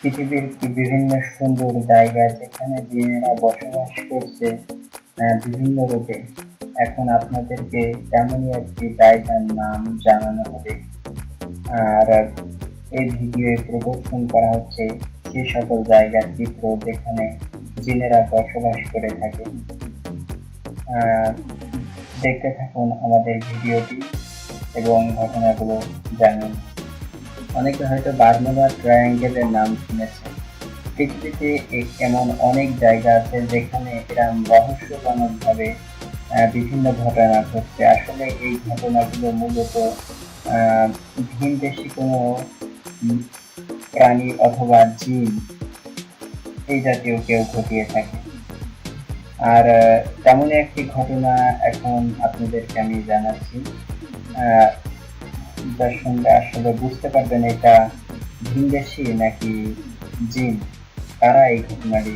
পৃথিবীর বিভিন্ন সুন্দর জায়গা যেখানে জিনেরা বসবাস করছে বিভিন্ন রূপে। এখন আপনাদেরকে তেমনই একটি জায়গার নাম জানানো হবে। আর এই ভিডিওয়ে প্রদর্শন করা হচ্ছে সে সকল জায়গার চিত্র যেখানে জিনেরা বসবাস করে থাকে। দেখতে থাকুন আমাদের ভিডিওটি এবং ঘটনাগুলো জানুন। অনেকে হয়তো বার্মুডা ট্রায়াঙ্গেলের নাম শুনেছে পৃথিবীতে এমন অনেক জায়গা আছে যেখানে এরম রহস্যজনক ভাবে বিভিন্ন ঘটনা ঘটছে। আসলে এই ঘটনাগুলো মূলত আহ, ভিনদেশি কোনো প্রাণী অথবা জিন এই জাতীয় কেউ ঘটিয়ে থাকে। আর তেমনই একটি ঘটনা এখন আপনাদেরকে আমি জানাচ্ছি। যা শুনলে আসলে বুঝতে পারবেন এটা ভিনদেশি নাকি জিন? তারা এই ঘটনাটি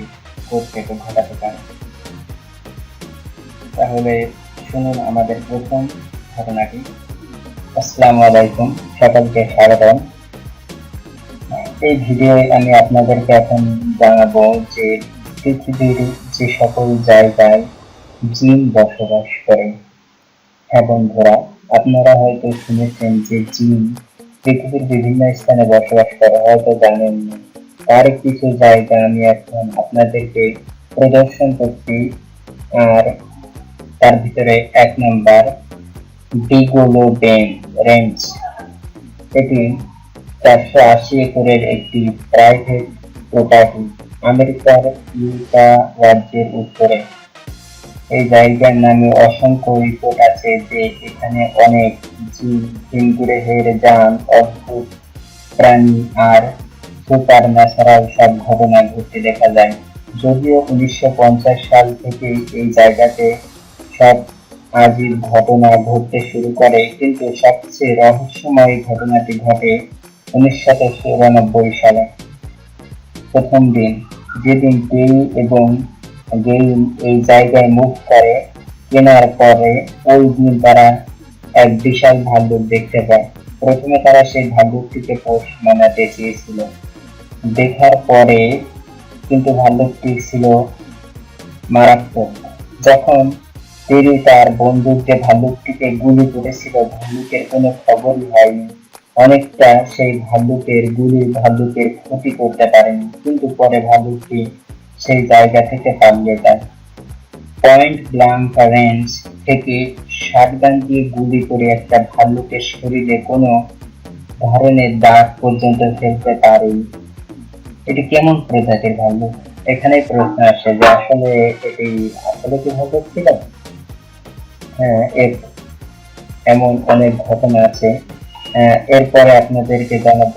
করতে বা ঘটাতে পারে? তাহলে শুনুন আমাদের প্রথম ঘটনাটি। আসসালামু আলাইকুম, সকলকে স্বাগতম। এই ভিডিওয়ে আমি আপনাদেরকে এখন জানাব যে পৃথিবীর যে সকল জায়গায় জিন বসবাস করে। হ্যাঁ বন্ধুরা আপনারা হয়তো শুনেছেন যে জিন পৃথিবীর বিভিন্ন স্থানে বসবাস করে, হয়তো জানেন না। তার কিছু জায়গা আমি এখন আপনাদেরকে প্রদর্শন করছি, আর তার ভিতরে এক নম্বর বিগোলো ডেম রেঞ্জ এটি চারশো আশি একরের একটি প্রাইভেট প্রপার্টি আমেরিকার ইউটা রাজ্যের উত্তরে এই জায়গার নামে অসংখ্য রিপোর্ট আছে যে এখানে অনেক জীব হিমগুড়ে যান, অদ্ভুত প্রাণী আর সুপার ন্যাচারাল সব ঘটনা ঘটতে দেখা যায়। যদিও উনিশশো সাল থেকে এই জায়গাতে সব আজীব ঘটনা ঘটতে শুরু করে, কিন্তু সবচেয়ে রহস্যময় ঘটনাটি ঘটে উনিশশো চুরানব্বই সালে। প্রথম দিন, যেদিন টেই এবং গেইম এই জায়গায় করে, কেনার পরে ওই দিন তারা এক বিশাল ভাল্লুক দেখতে পায়। প্রথমে তারা সেই ভাল্লুকটিকে পোষ মানাতে চেয়েছিল। দেখার পরে কিন্তু ভাল্লুকটি ছিল মারাত্মক। যখন টেরি তার বন্দুক দিয়ে ভাল্লুকটিকে গুলি করেছিল, ভাল্লুকের কোনো খবরই হয়নি। অনেকটা সেই ভাল্লুকের গুলি ভাল্লুকের ক্ষতি করতে পারেনি। কিন্তু পরে ভাল্লুকটি সেই জায়গা থেকে পালিয়ে যায় পয়েন্ট ব্লাঙ্ক রেঞ্জ থেকে শাটগান দিয়ে গুলি করে একটা ভাল্লুকের শরীরে কোনো ধরনের দাগ পর্যন্ত ফেলতে পারেনি এটি কেমন প্রজাতির ভাল্লুক? এখানেই প্রশ্ন আসে যে আসলে এটি আসলে কি ভাল্লুক ছিল? হ্যাঁ এমন অনেক ঘটনা আছে। আহ, এরপরে আপনাদেরকে জানাব